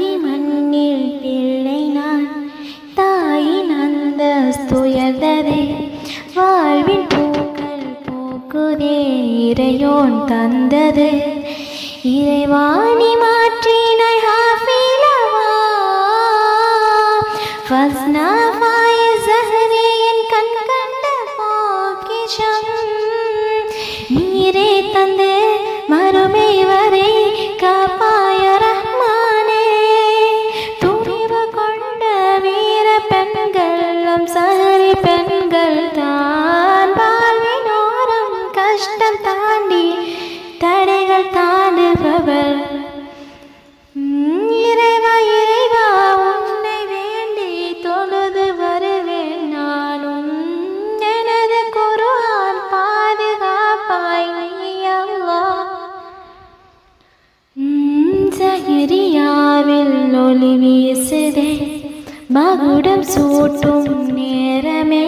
மாறி மண்ணில் பிள்ளை நான். தாயின் அந்த துயர்ந்ததே வாழ்வின் பூக்கள் பூக்குதே இறையோன் தந்தது. இறைவாணி மாற்றினாய் ஹாஃபிலவா. ஃபஸ்னா நீரே தந்து மறுமை வரை தடைகள் தாண்டுபவர். இறைவா இறைவா உன்னை வேண்டி தொழுது வருவேன் நானும் எனது குருவான் பாதுகாப்பாய் நீ சகிரியாவில் ஒளி வீசுதே. மகுடம் சூட்டும் நேரமே.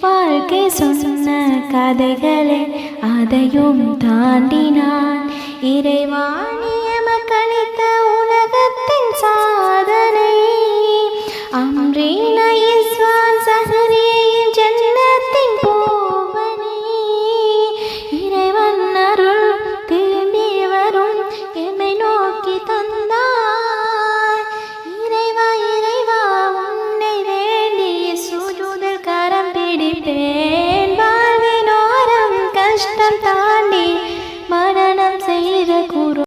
வாழ்க்கை சொன்ன கதைகளே. அதையும் தாண்டி நான் இறைவாணியம் கழித்த உலகத்தின் சாதனை. அம்ரீன இஸ்வான் சஹரியின் ஜன்னத்தின் போவனே. இறைவன் அருள் திரும்பி வரும் எம்மை நோக்கி தந்தார். இறைவா இறைவா உன்னை வேண்டிய താണ്ടി മന